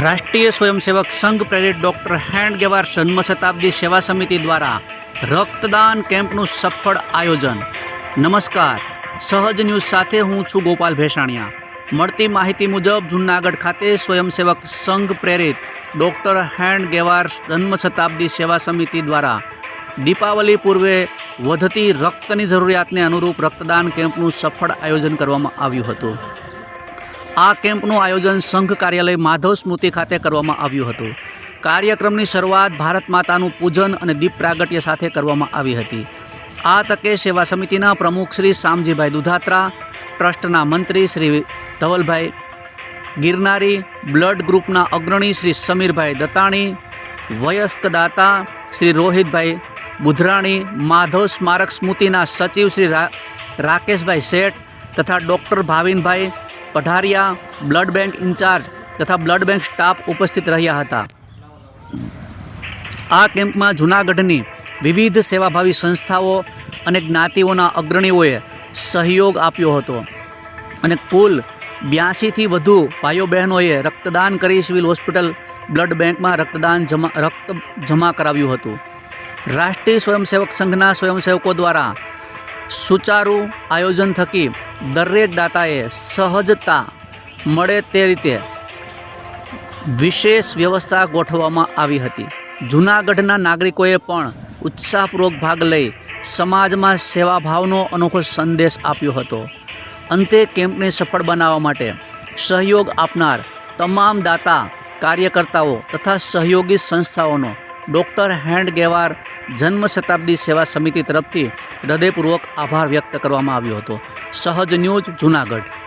રાષ્ટ્રીય સ્વયંસેવક સંઘ પ્રેરિત doctor hand ગેવાર જન્મ શતાબ્દી સેવા સમિતિ દ્વારા રક્તદાન કેમ્પનું સફળ આયોજન. નમસ્કાર. સહજ ન્યૂઝ સાથે હું છું ગોપાલ ભેસાણિયા. મળતી માહિતી મુજબ જૂનાગઢ ખાતે સ્વયંસેવક સંઘ પ્રેરિત ડૉક્ટર હેન્ડ ગેવાર જન્મ શતાબ્દી સેવા સમિતિ દ્વારા દીપાવલી પૂર્વે વધતી રક્તની જરૂરિયાતને અનુરૂપ રક્તદાન કેમ્પનું સફળ આયોજન કરવામાં આવ્યું હતું. આ કેમ્પનું આયોજન સંઘ કાર્યાલય માધવ સ્મૃતિ ખાતે કરવામાં આવ્યું હતું. કાર્યક્રમની શરૂઆત ભારત માતાનું પૂજન અને દીપ પ્રાગટ્ય સાથે કરવામાં આવી હતી. આ તકે સેવા સમિતિના પ્રમુખ શ્રી શામજીભાઈ દુધાત્રા, ટ્રસ્ટના મંત્રી શ્રી ધવલભાઈ ગિરનારી, બ્લડ ગ્રુપના અગ્રણી શ્રી સમીરભાઈ દત્તાણી, વયસ્ક દાતા શ્રી રોહિતભાઈ બુધરાણી, માધવ સ્મારક સ્મૃતિના સચિવ શ્રી રાકેશભાઈ શેઠ તથા doctor Bhavinbhai Padhariya, blood bank incharge તથા બ્લડ બેંક સ્ટાફ ઉપસ્થિત રહ્યા હતા. આ કેમ્પમાં જૂનાગઢની વિવિધ સેવાભાવી સંસ્થાઓ અને જ્ઞાતિઓના અગ્રણીઓએ સહયોગ આપ્યો હતો અને કુલ બ્યાસીથી વધુ ભાઈઓ બહેનોએ રક્તદાન કરી સિવિલ હોસ્પિટલ બ્લડ બેંકમાં રક્તદાન જમા, રક્ત જમા કરાવ્યું હતું. રાષ્ટ્રીય સ્વયંસેવક સંઘના સ્વયંસેવકો દ્વારા સુચારુ આયોજન થકી દરેક દાતાએ સહજતા મળે તે રીતે વિશેષ વ્યવસ્થા ગોઠવવામાં આવી હતી. જૂનાગઢના નાગરિકોએ પણ ઉત્સાહપૂર્વક ભાગ લઈ સમાજમાં સેવાભાવનો અનોખો સંદેશ આપ્યો હતો. અંતે કેમ્પને સફળ બનાવવા માટે સહયોગ આપનાર તમામ દાતા, કાર્યકર્તાઓ તથા સહયોગી સંસ્થાઓનો ડૉક્ટર હેન્ડ ગેવાર જન્મ શતાબ્દી સેવા સમિતિ તરફથી હૃદયપૂર્વક આભાર વ્યક્ત કરવામાં આવ્યો હતો. સહજ ન્યૂઝ જૂનાગઢ.